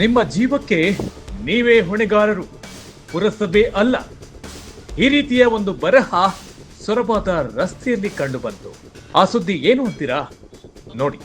ನಿಮ್ಮ ಜೀವಕ್ಕೆ ನೀವೇ ಹೊಣೆಗಾರರು. ಪುರಸಭೆ ಅಲ್ಲ. ಈ ರೀತಿಯ ಒಂದು ಬರಹ ಸೊರಬಾದ ರಸ್ತೆಯಲ್ಲಿ ಕಂಡುಬಂತು ಆ ಸುದ್ದಿ ಏನು ಅಂತೀರಾ? ನೋಡಿ.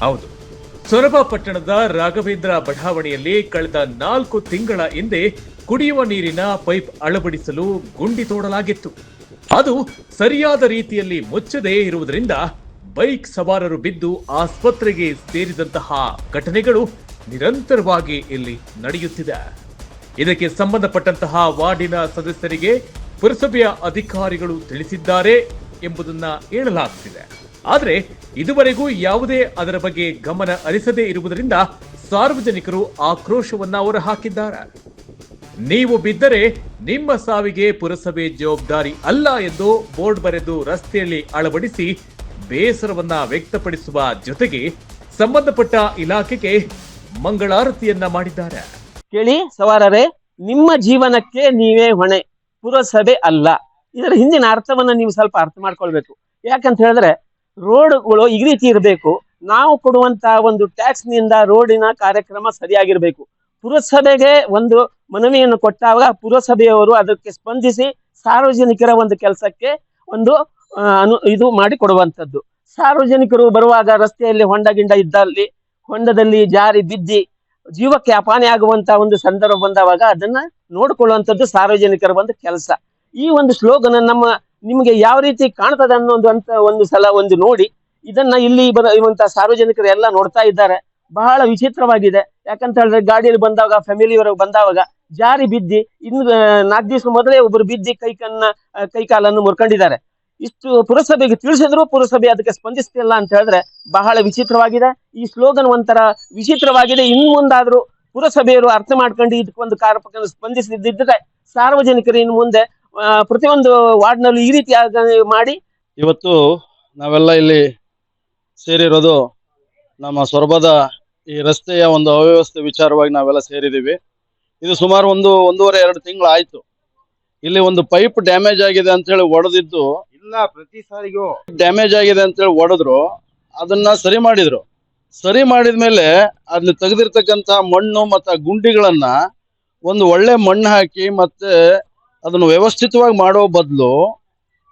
ಹೌದು. ಸೊರಬ ಪಟ್ಟಣದ ರಾಘವೇಂದ್ರ ಬಡಾವಣೆಯಲ್ಲಿ ಕಳೆದ ನಾಲ್ಕು ತಿಂಗಳ ಹಿಂದೆ ಕುಡಿಯುವ ನೀರಿನ ಪೈಪ್ ಅಳವಡಿಸಲು ಗುಂಡಿ ತೋಡಲಾಗಿತ್ತು. ಅದು ಸರಿಯಾದ ರೀತಿಯಲ್ಲಿ ಮುಚ್ಚದೇ ಇರುವುದರಿಂದ ಬೈಕ್ ಸವಾರರು ಬಿದ್ದು ಆಸ್ಪತ್ರೆಗೆ ಸೇರಿದಂತಹ ಘಟನೆಗಳು ನಿರಂತರವಾಗಿ ಇಲ್ಲಿ ನಡೆಯುತ್ತಿದೆ. ಇದಕ್ಕೆ ಸಂಬಂಧಪಟ್ಟಂತಹ ವಾರ್ಡಿನ ಸದಸ್ಯರಿಗೆ ಪುರಸಭೆಯ ಅಧಿಕಾರಿಗಳು ತಿಳಿಸಿದ್ದಾರೆ ಎಂಬುದನ್ನ ಹೇಳಲಾಗ್ತಿದೆ ಆದರೆ ಇದುವರೆಗೂ ಯಾವುದೇ ಅದರ ಬಗ್ಗೆ ಗಮನ ಹರಿಸದೇ ಇರುವುದರಿಂದ ಸಾರ್ವಜನಿಕರು ಆಕ್ರೋಶವನ್ನ ಹೊರಹಾಕಿದ್ದಾರೆ. ನೀವು ಬಿದ್ದರೆ ನಿಮ್ಮ ಸಾವಿಗೆ ಪುರಸಭೆ ಜವಾಬ್ದಾರಿ ಅಲ್ಲ ಎಂದು ಬೋರ್ಡ್ ಬರೆದು ರಸ್ತೆಯಲ್ಲಿ ಅಳವಡಿಸಿ ಬೇಸರವನ್ನ ವ್ಯಕ್ತಪಡಿಸುವ ಜೊತೆಗೆ ಸಂಬಂಧಪಟ್ಟ ಇಲಾಖೆಗೆ ಮಂಗಳಾರತಿಯನ್ನ ಮಾಡಿದ್ದಾರೆ. ಕೇಳಿ ಸವಾರರೇ, ನಿಮ್ಮ ಜೀವನಕ್ಕೆ ನೀವೇ ಹೊಣೆ, ಪುರಸಭೆ ಅಲ್ಲ. ಇದರ ಹಿಂದಿನ ಅರ್ಥವನ್ನ ನೀವು ಸ್ವಲ್ಪ ಅರ್ಥ ಮಾಡ್ಕೊಳ್ಬೇಕು. ಯಾಕಂತ ಹೇಳಿದ್ರೆ ರೋಡ್ಗಳು ಈ ರೀತಿ ಇರಬೇಕು. ನಾವು ಕೊಡುವಂತ ಒಂದು ಟ್ಯಾಕ್ಸ್ನಿಂದ ರೋಡಿನ ಕಾರ್ಯಕ್ರಮ ಸರಿಯಾಗಿರಬೇಕು. ಪುರಸಭೆಗೆ ಒಂದು ಮನವಿಯನ್ನು ಕೊಟ್ಟಾಗ ಪುರಸಭೆಯವರು ಅದಕ್ಕೆ ಸ್ಪಂದಿಸಿ ಸಾರ್ವಜನಿಕರ ಒಂದು ಕೆಲಸಕ್ಕೆ ಒಂದು ಅನು, ಇದು ಮಾಡಿ ಕೊಡುವಂಥದ್ದು. ಸಾರ್ವಜನಿಕರು ಬರುವಾಗ ರಸ್ತೆಯಲ್ಲಿ ಹೊಂಡ ಗಿಂಡ ಇದ್ದಲ್ಲಿ, ಹೊಂಡದಲ್ಲಿ ಜಾರಿ ಬಿದ್ದಿ ಜೀವಕ್ಕೆ ಅಪಾನೆ ಆಗುವಂತ ಒಂದು ಸಂದರ್ಭ ಬಂದಾಗ ಅದನ್ನ ನೋಡಿಕೊಳ್ಳುವಂಥದ್ದು ಸಾರ್ವಜನಿಕರ ಒಂದು ಕೆಲಸ. ಈ ಒಂದು ಸ್ಲೋಗನ್ ನಮ್ಮ ನಿಮಗೆ ಯಾವ ರೀತಿ ಕಾಣ್ತದೆ ಅನ್ನೋದು ಅಂತ ಒಂದು ಸಲ ಒಂದು ನೋಡಿ. ಇದನ್ನ ಇಲ್ಲಿ ಬರ ಇರುವಂತ ಸಾರ್ವಜನಿಕರು ಎಲ್ಲ ನೋಡ್ತಾ ಇದ್ದಾರೆ. ಬಹಳ ವಿಚಿತ್ರವಾಗಿದೆ. ಯಾಕಂತ ಹೇಳಿದ್ರೆ ಗಾಡಿಯಲ್ಲಿ ಬಂದಾಗ ಫ್ಯಾಮಿಲಿಯವರು ಬಂದಾಗ ಜಾರಿ ಬಿದ್ದಿ ಇನ್ನು ನಾಲ್ಕು ದಿವಸ ಮೊದಲೇ ಒಬ್ಬರು ಬಿದ್ದಿ ಕೈ ಆ, ಕೈ ಮುರ್ಕೊಂಡಿದ್ದಾರೆ. ಇಷ್ಟು ಪುರಸಭೆಗೆ ತಿಳಿಸಿದ್ರು ಪುರಸಭೆ ಅದಕ್ಕೆ ಸ್ಪಂದಿಸ್ತಿಲ್ಲ ಅಂತ ಹೇಳಿದ್ರೆ ಬಹಳ ವಿಚಿತ್ರವಾಗಿದೆ. ಈ ಸ್ಲೋಗನ್ ಒಂಥರ ವಿಚಿತ್ರವಾಗಿದೆ. ಇನ್ ಮುಂದಾದ್ರೂ ಪುರಸಭೆಯವರು ಅರ್ಥ ಮಾಡ್ಕೊಂಡು ಇದಕ್ಕೊಂದು ಕಾರ್ಯಕ್ರಮ ಸ್ಪಂದಿಸದಿದ್ದರೆ ಸಾರ್ವಜನಿಕರು ಇನ್ನು ಮುಂದೆ ಪ್ರತಿಯೊಂದು ವಾರ್ಡ್ನಲ್ಲೂ ಈ ರೀತಿ ಮಾಡಿ ಇವತ್ತು ನಾವೆಲ್ಲ ಇಲ್ಲಿ ಸೇರಿರೋದು ನಮ್ಮ ಸೊರಬದ ಈ ರಸ್ತೆಯ ಒಂದು ಅವ್ಯವಸ್ಥೆ ವಿಚಾರವಾಗಿ ನಾವೆಲ್ಲ ಸೇರಿದ್ದೀವಿ. ಇದು ಸುಮಾರು ಒಂದು ಒಂದೂವರೆ ಎರಡು ತಿಂಗಳು ಆಯ್ತು ಇಲ್ಲಿ ಒಂದು ಪೈಪ್ ಡ್ಯಾಮೇಜ್ ಆಗಿದೆ ಅಂತ ಹೇಳಿ ಒಡೆದಿದ್ದು ಇಲ್ಲ ಪ್ರತಿ ಸಾರಿಗೂ. ಡ್ಯಾಮೇಜ್ ಆಗಿದೆ ಅಂತ ಹೇಳಿ ಒಡೆದ್ರು ಅದನ್ನ ಸರಿ ಮಾಡಿದ್ರು. ಸರಿ ಮಾಡಿದ್ಮೇಲೆ ಅದನ್ನ ತೆಗೆದಿರ್ತಕ್ಕಂತ ಮಣ್ಣು ಮತ್ತು ಗುಂಡಿಗಳನ್ನ ಒಂದು ಒಳ್ಳೆ ಮಣ್ಣು ಹಾಕಿ ಮತ್ತೆ ಅದನ್ನು ವ್ಯವಸ್ಥಿತವಾಗಿ ಮಾಡೋ ಬದಲು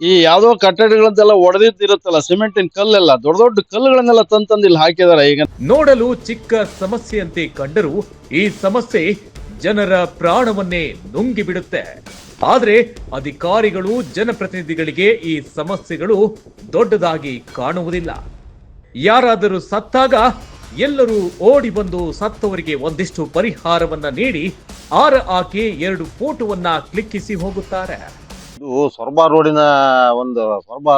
ಈ ಯಾವ್ದೋ ಕಟ್ಟಡಗಳಂತೆಲ್ಲ ಒಡೆದಿದ್ದಿರುತ್ತಲ್ಲ, ಸಿಮೆಂಟಿನ ಕಲ್ಲೆಲ್ಲ, ದೊಡ್ಡ ದೊಡ್ಡ ಕಲ್ಲುಗಳನ್ನೆಲ್ಲ ತಂದು ಇಲ್ಲಿ ಹಾಕಿದಾರೆ ಈಗ. ನೋಡಲು ಚಿಕ್ಕ ಸಮಸ್ಯೆಯಂತೆ ಕಂಡರೂ ಈ ಸಮಸ್ಯೆ ಜನರ ಪ್ರಾಣವನ್ನೇ ನುಂಗಿ ಬಿಡುತ್ತೆ ಆದ್ರೆ ಅಧಿಕಾರಿಗಳು, ಜನಪ್ರತಿನಿಧಿಗಳಿಗೆ ಈ ಸಮಸ್ಯೆಗಳು ದೊಡ್ಡದಾಗಿ ಕಾಣುವುದಿಲ್ಲ. ಯಾರಾದರೂ ಸತ್ತಾಗ ಎಲ್ಲರೂ ಓಡಿ ಬಂದು ಸತ್ತವರಿಗೆ ಒಂದಿಷ್ಟು ಪರಿಹಾರವನ್ನ ನೀಡಿ ಆರ ಆಕೆ ಎರಡು ಫೋಟೋವನ್ನ ಕ್ಲಿಕ್ಕಿಸಿ ಹೋಗುತ್ತಾರೆ. ಇದು ಸೊರಬ ರೋಡಿನ ಒಂದು ಸೊರಬ,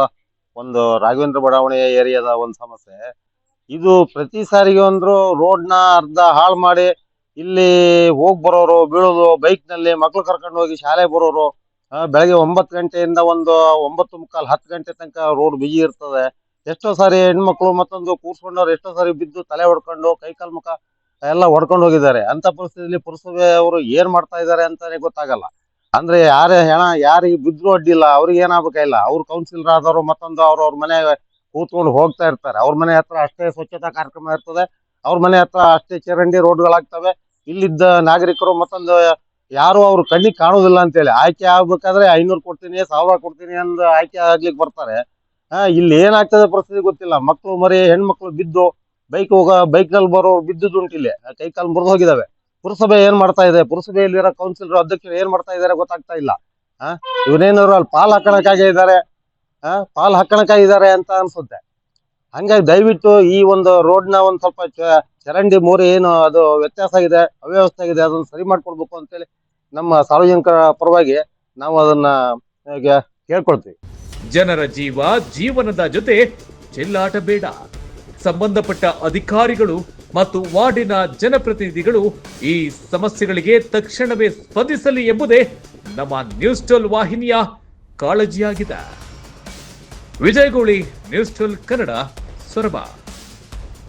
ಒಂದು ರಾಘವೇಂದ್ರ ಬಡಾವಣೆ ಏರಿಯಾದ ಒಂದು ಸಮಸ್ಯೆ. ಇದು ಪ್ರತಿ ಸಾರಿಗೆ ಅಂದ್ರು ರೋಡ್ನ ಅರ್ಧ ಹಾಳು ಮಾಡಿ ಇಲ್ಲಿ ಹೋಗಿ ಬರೋರು, ಬೀಳೋದು ಬೈಕ್ನಲ್ಲಿ ಮಕ್ಳು ಕರ್ಕೊಂಡು ಹೋಗಿ ಶಾಲೆ ಬರೋರು ಬೆಳಗ್ಗೆ ಒಂಬತ್ತು ಗಂಟೆಯಿಂದ ಒಂದು ಒಂಬತ್ತು ಮುಕ್ಕಾಲ್ ಹತ್ತು ಗಂಟೆ ತನಕ ರೋಡ್ ಬಿಜಿ ಇರ್ತದೆ. ಎಷ್ಟೋ ಸಾರಿ ಹೆಣ್ಮಕ್ಳು ಮತ್ತೊಂದು ಕೂರ್ಸ್ಕೊಂಡವ್ರು ಎಷ್ಟೋ ಸಾರಿ ಬಿದ್ದು ತಲೆ ಹೊಡ್ಕೊಂಡು ಕೈ ಕಾಲು ಮುಖ ಎಲ್ಲ ಹೊಡ್ಕೊಂಡು ಹೋಗಿದ್ದಾರೆ. ಅಂತ ಪರಿಸ್ಥಿತಿಯಲ್ಲಿ ಪುರಸಭೆ ಅವರು ಏನ್ ಮಾಡ್ತಾ ಇದ್ದಾರೆ ಅಂತಾನೆ ಗೊತ್ತಾಗಲ್ಲ. ಅಂದ್ರೆ ಯಾರೇ ಹೆಣ, ಯಾರಿಗೆ ಬಿದ್ರು ಅಡ್ಡಿಲ್ಲ, ಅವ್ರಿಗೆ ಏನಾಗಬೇಕಿಲ್ಲ ಅವ್ರ ಕೌನ್ಸಿಲರ್ ಆದವರು ಮತ್ತೊಂದು ಅವ್ರ ಅವ್ರ ಮನೆ ಕೂತ್ಕೊಂಡು ಹೋಗ್ತಾ ಇರ್ತಾರೆ. ಅವ್ರ ಮನೆ ಹತ್ರ ಅಷ್ಟೇ ಸ್ವಚ್ಛತಾ ಕಾರ್ಯಕ್ರಮ ಇರ್ತದೆ. ಅವ್ರ ಮನೆ ಹತ್ರ ಅಷ್ಟೇ ಚರಂಡಿ ರೋಡ್ಗಳಾಗ್ತವೆ. ಇಲ್ಲಿದ್ದ ನಾಗರಿಕರು ಮತ್ತೊಂದು ಯಾರು ಅವ್ರ ಕಣ್ಣಿಗೆ ಕಾಣೋದಿಲ್ಲ ಅಂತೇಳಿ. ಆಯ್ಕೆ ಆಗ್ಬೇಕಾದ್ರೆ ಐನೂರು ಕೊಡ್ತೀನಿ, ಸಾವಿರ ಕೊಡ್ತೀನಿ ಅಂದ್ ಆಯ್ಕೆ ಆಗ್ಲಿಕ್ಕೆ ಬರ್ತಾರೆ. ಇಲ್ಲಿ ಏನಾಗ್ತದೆ ಪರಿಸ್ಥಿತಿ ಗೊತ್ತಿಲ್ಲ. ಮಕ್ಕಳು ಮರಿ, ಹೆಣ್ಮಕ್ಳು ಬಿದ್ದು ಬೈಕ್ ಹೋಗ, ಬೈಕ್ನಲ್ಲಿ ಬರೋ ಬರೋರು ಬಿದ್ದುದು ಉಂಟು ಇಲ್ಲಿ ಕೈ ಕಾಲು ಮುರಿದು ಹೋಗಿದಾವೆ. ಪುರಸಭೆ ಏನ್ ಮಾಡ್ತಾ ಇದೆ? ಪುರಸಭೆಯಲ್ಲಿರೋ ಕೌನ್ಸಿಲರ್ ಅಧ್ಯಕ್ಷರು ಏನ್ ಮಾಡ್ತಾ ಇದಾರೆ ಗೊತ್ತಾಗ್ತಾ ಇಲ್ಲ. ಆ, ಇವನೇನಾದ್ರು ಅಲ್ಲಿ ಪಾಲ್ ಹಾಕಣಕ್ಕಾಗಿ ಇದ್ದಾರೆ ಆ, ಪಾಲ್ ಹಾಕಣಕ್ಕಾಗಿದ್ದಾರೆ ಅಂತ ಅನ್ಸುತ್ತೆ. ಹಂಗಾಗಿ ದಯವಿಟ್ಟು ಈ ಒಂದು ರೋಡ್ನ ಒಂದ್ ಸ್ವಲ್ಪ ಚರಂಡಿ ಮೋರಿ ಏನು ಅದು ವ್ಯತ್ಯಾಸ ಆಗಿದೆ ಅವ್ಯವಸ್ಥೆ ಆಗಿದೆ ಅದನ್ನ ಸರಿ ಮಾಡ್ಕೊಡ್ಬೇಕು ಅಂತೇಳಿ ನಮ್ಮ ಸಾರ್ವಜನಿಕರ ಪರವಾಗಿ ನಾವು ಅದನ್ನ ಕೇಳ್ಕೊಳ್ತೀವಿ. ಜನರ ಜೀವ ಜೀವನದ ಜೊತೆ ಚೆಲ್ಲಾಟ ಬೇಡ. ಸಂಬಂಧಪಟ್ಟ ಅಧಿಕಾರಿಗಳು ಮತ್ತು ವಾರ್ಡಿನ ಜನಪ್ರತಿನಿಧಿಗಳು ಈ ಸಮಸ್ಯೆಗಳಿಗೆ ತಕ್ಷಣವೇ ಸ್ಪಂದಿಸಲಿ ಎಂಬುದೇ ನಮ್ಮ ನ್ಯೂಸ್ ಟೋಲ್ ವಾಹಿನಿಯ ಕಾಳಜಿಯಾಗಿದೆ. Vijayagowli news toll Kannada, Soraba.